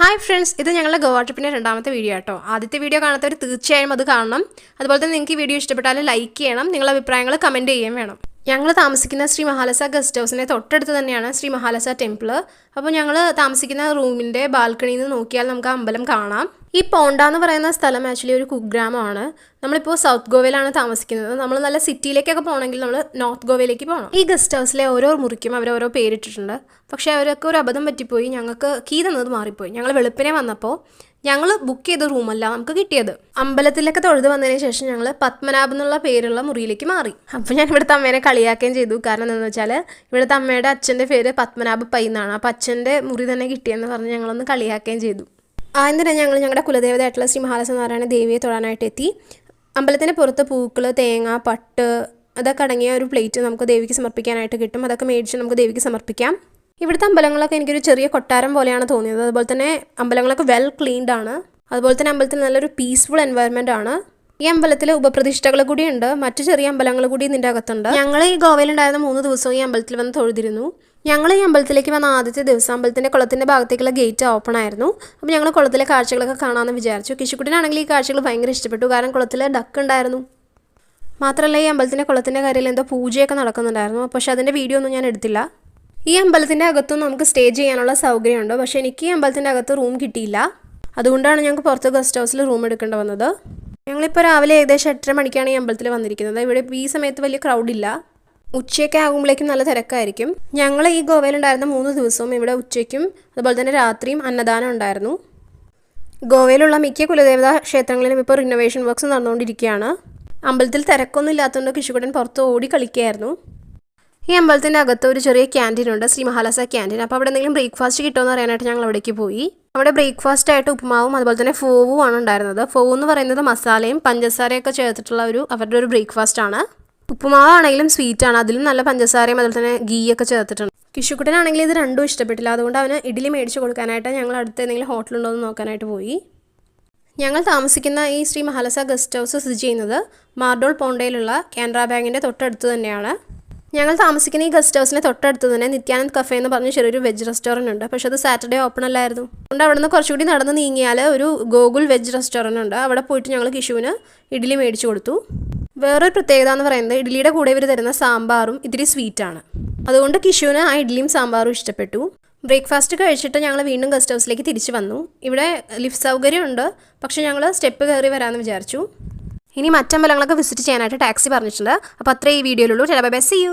Hi friends ഇത് ഞങ്ങളുടെ ഗോവ ട്രിപ്പിന്റെ രണ്ടാമത്തെ വീഡിയോ ആട്ടോ. ആദ്യത്തെ വീഡിയോ കാണാത്തവർ തീർച്ചയായും അത് കാണണം. അതുപോലെ തന്നെ നിങ്ങൾക്ക് ഈ വീഡിയോ ഇഷ്ടപ്പെട്ടാൽ ലൈക്ക് ചെയ്യണം. നിങ്ങളുടെ അഭിപ്രായങ്ങൾ കമന്റ് ചെയ്യുകയും വേണം. ഞങ്ങൾ താമസിക്കുന്ന ശ്രീ മഹാലസ ഗസ്റ്റ് ഹൗസിന്റെ തൊട്ടടുത്ത് തന്നെയാണ് ശ്രീ മഹാലസ ടെമ്പിൾ അപ്പോൾ ഞങ്ങൾ താമസിക്കുന്ന റൂമിന്റെ ബാൽക്കണിയിൽ നിന്ന് നോക്കിയാൽ നമുക്ക് അമ്പലം കാണാം. ഈ പോണ്ട എന്ന് പറയുന്ന സ്ഥലം ആക്ച്വലി ഒരു കുഗ്രാമമാണ്. നമ്മളിപ്പോൾ സൗത്ത് ഗോവയിലാണ് താമസിക്കുന്നത്. നമ്മൾ നല്ല സിറ്റിയിലേക്കൊക്കെ പോകണമെങ്കിൽ നമ്മൾ നോർത്ത് ഗോവയിലേക്ക് പോകണം. ഈ ഗസ്റ്റ് ഹൗസിലെ ഓരോ മുറിക്കും അവർ ഓരോ പേരിട്ടിട്ടുണ്ട്. പക്ഷേ അവരൊക്കെ ഒരു അബദ്ധം പറ്റിപ്പോയി. ഞങ്ങൾക്ക് കീ തന്നത് മാറിപ്പോയി. ഞങ്ങൾ വെളുപ്പിനെ വന്നപ്പോൾ ഞങ്ങൾ ബുക്ക് ചെയ്ത റൂമല്ല നമുക്ക് കിട്ടിയത്. അമ്പലത്തിലൊക്കെ തൊഴുത് വന്നതിന് ശേഷം ഞങ്ങൾ പത്മനാഭ് എന്നുള്ള പേരുള്ള മുറിയിലേക്ക് മാറി. അപ്പോൾ ഞാൻ ഇവിടുത്തെ അമ്മേനെ കളിയാക്കുകയും ചെയ്തു. കാരണം എന്താണെന്ന് വെച്ചാൽ ഇവിടുത്തെ അമ്മയുടെ അച്ഛന്റെ പേര് പത്മനാഭ പൈ എന്നാണ്. അപ്പോൾ അച്ഛന്റെ മുറി തന്നെ കിട്ടിയെന്ന് പറഞ്ഞ് ഞങ്ങളൊന്ന് കളിയാക്കുകയും ചെയ്തു. ആദ്യം തന്നെ ഞങ്ങൾ ഞങ്ങളുടെ കുലദേവതയായിട്ടുള്ള ശ്രീ മഹാലസനാരായണ ദേവിയെ തൊഴാനായിട്ട് എത്തി. അമ്പലത്തിന് പുറത്ത് പൂക്കൾ തേങ്ങ പട്ട് അതൊക്കെ അടങ്ങിയ ഒരു പ്ലേറ്റ് നമുക്ക് ദേവിക്ക് സമർപ്പിക്കാനായിട്ട് കിട്ടും. അതൊക്കെ മേടിച്ച് നമുക്ക് ദേവിക്ക് സമർപ്പിക്കാം. ഇവിടുത്തെ അമ്പലങ്ങളൊക്കെ എനിക്കൊരു ചെറിയ കൊട്ടാരം പോലെയാണ് തോന്നിയത്. അതുപോലെ തന്നെ അമ്പലങ്ങളൊക്കെ വെൽ ക്ലീൻഡ് ആണ്. അതുപോലെ തന്നെ അമ്പലത്തിൽ നല്ലൊരു പീസ്ഫുൾ എൻവയറമെന്റ് ആണ്. ഈ അമ്പലത്തിൽ ഉപപ്രതിഷ്ഠകൾ കൂടിയുണ്ട് മറ്റു ചെറിയ അമ്പലങ്ങൾ കൂടി ഇതിന്റെ അകത്തുണ്ട്. ഞങ്ങൾ ഈ ഗോവയിലുണ്ടായിരുന്ന മൂന്ന് ദിവസവും ഈ അമ്പലത്തിൽ വന്ന് തൊഴുതിരുന്നു. ഞങ്ങൾ ഈ അമ്പലത്തിലേക്ക് വന്ന ആദ്യത്തെ ദിവസം അമ്പലത്തിന്റെ കുളത്തിന്റെ ഭാഗത്തേക്കുള്ള ഗേറ്റ് ഓപ്പൺ ആയിരുന്നു. അപ്പോൾ ഞങ്ങൾ കുളത്തിലെ കാഴ്ചകളൊക്കെ കാണാമെന്ന് വിചാരിച്ചു. കിശുക്കുട്ടിനാണെങ്കിൽ ഈ കാഴ്ചകൾ ഭയങ്കര ഇഷ്ടപ്പെട്ടു. കാരണം കുളത്തിൽ ഡക്ക് ഉണ്ടായിരുന്നു. മാത്രമല്ല ഈ അമ്പലത്തിന്റെ കുളത്തിന്റെ കാര്യത്തിൽ എന്തോ പൂജയൊക്കെ നടക്കുന്നുണ്ടായിരുന്നു. പക്ഷേ അതിന്റെ വീഡിയോ ഒന്നും ഞാൻ എടുത്തില്ല. ഈ അമ്പലത്തിന്റെ അകത്തും നമുക്ക് സ്റ്റേ ചെയ്യാനുള്ള സൗകര്യമുണ്ട്? പക്ഷേ എനിക്ക് ഈ അമ്പലത്തിന്റെ അകത്ത് റൂം കിട്ടിയില്ല. അതുകൊണ്ടാണ് ഞങ്ങൾക്ക് പുറത്ത് ഗസ്റ്റ് ഹൗസിൽ റൂം എടുക്കേണ്ടി വന്നത്. ഞങ്ങളിപ്പോൾ രാവിലെ ഏകദേശം എട്ടര മണിക്കാണ് ഈ അമ്പലത്തിൽ വന്നിരിക്കുന്നത്. ഇവിടെ ഈ സമയത്ത് വലിയ ക്രൗഡില്ല ഉച്ചയൊക്കെ ആകുമ്പോഴേക്കും നല്ല തിരക്കായിരിക്കും. ഞങ്ങൾ ഈ ഗോവയിലുണ്ടായിരുന്ന മൂന്ന് ദിവസവും ഇവിടെ ഉച്ചയ്ക്കും അതുപോലെ തന്നെ രാത്രിയും അന്നദാനം ഉണ്ടായിരുന്നു. ഗോവയിലുള്ള മിക്ക കുലദേവതാ ക്ഷേത്രങ്ങളിലും ഇപ്പോൾ റിനോവേഷൻ വർക്ക്സ് നടന്നുകൊണ്ടിരിക്കുകയാണ്. അമ്പലത്തിൽ തിരക്കൊന്നും ഇല്ലാത്തതുകൊണ്ട് കിഷുകുടൻ പുറത്ത് ഓടി കളിക്കുകയായിരുന്നു. ഈ അമ്പലത്തിന്റെ അകത്ത് ഒരു ചെറിയ ക്യാന്റീൻ ഉണ്ട് ശ്രീ മഹാലസ ക്യാന്റീൻ അപ്പോൾ അവിടെ എന്തെങ്കിലും ബ്രേക്ക്ഫാസ്റ്റ് കിട്ടുമെന്ന് അറിയാനായിട്ട് ഞങ്ങൾ അവിടേക്ക് പോയി. അവിടെ ബ്രേക്ക്ഫാസ്റ്റ് ആയിട്ട് ഉപ്പുമാവും അതുപോലെ തന്നെ ഫോവും ആണ് ഉണ്ടായിരുന്നത്. ഫോവ് എന്ന് പറയുന്നത് മസാലയും പഞ്ചസാരയൊക്കെ ചേർത്തിട്ടുള്ള ഒരു അവരുടെ ഒരു ബ്രേക്ക്ഫാസ്റ്റ് ആണ്. ഉപ്പുമാവാണെങ്കിലും സ്വീറ്റ് ആണ്. അതിലും നല്ല പഞ്ചസാരയും അതുപോലെ തന്നെ ഗീയൊക്കെ ചേർത്തിട്ടുണ്ട്. കിഷുക്കുട്ടനാണെങ്കിൽ ഇത് രണ്ടും ഇഷ്ടപ്പെട്ടില്ല. അതുകൊണ്ട് അവന് ഇഡ്ഡലി മേടിച്ച് കൊടുക്കാനായിട്ട് ഞങ്ങൾ അടുത്ത് എന്തെങ്കിലും ഹോട്ടലുണ്ടോ എന്ന് നോക്കാനായിട്ട് പോയി. ഞങ്ങൾ താമസിക്കുന്ന ഈ ശ്രീ മഹാലസ ഗസ്റ്റ് ഹൗസ് സ്ഥിതി ചെയ്യുന്നത് മാർഡോൾ പോണ്ടയിലുള്ള കാനറ ബാങ്കിന്റെ തൊട്ടടുത്ത് തന്നെയാണ്. ഞങ്ങൾ താമസിക്കുന്ന ഈ ഗസ്റ്റ് ഹൗസിന് തൊട്ടടുത്ത് തന്നെ നിത്യാനന്ദ് കഫേ എന്ന് പറഞ്ഞ ചെറിയൊരു വെജ് റെസ്റ്റോറന്റ് ഉണ്ട്. പക്ഷേ അത് സാറ്റർഡേ ഓപ്പൺ അല്ലായിരുന്നു. അതുകൊണ്ട് അവിടെ നിന്ന് കുറച്ചുകൂടി നടന്ന് നീങ്ങിയാൽ ഒരു ഗോകുൽ വെജ് റെസ്റ്റോറന്റ് ഉണ്ട്. അവിടെ പോയിട്ട് ഞങ്ങൾ കിഷുവിന് ഇഡ്ഡലി മേടിച്ചു കൊടുത്തു. വേറൊരു പ്രത്യേകത എന്ന് പറയുന്നത് ഇഡ്ഡലിയുടെ കൂടെ ഇവർ തരുന്ന സാമ്പാറും ഇത്തിരി സ്വീറ്റാണ് അതുകൊണ്ട് കിഷുവിന് ആ ഇഡ്ഡലിയും സാമ്പാറും ഇഷ്ടപ്പെട്ടു. ബ്രേക്ക്ഫാസ്റ്റ് കഴിച്ചിട്ട് ഞങ്ങൾ വീണ്ടും ഗസ്റ്റ് ഹൗസിലേക്ക് തിരിച്ചു വന്നു. ഇവിടെ ലിഫ്റ്റ് സൗകര്യമുണ്ട് പക്ഷേ ഞങ്ങൾ സ്റ്റെപ്പ് കയറി വരാമെന്ന് വിചാരിച്ചു. ഇനി മറ്റമ്പലങ്ങളൊക്കെ വിസിറ്റ് ചെയ്യാനായിട്ട് ടാക്സി പറഞ്ഞിട്ടുണ്ട്. അപ്പോൾ അത്രേ ഈ വീഡിയോയിലുള്ളൂ ചില ബൈ സി യു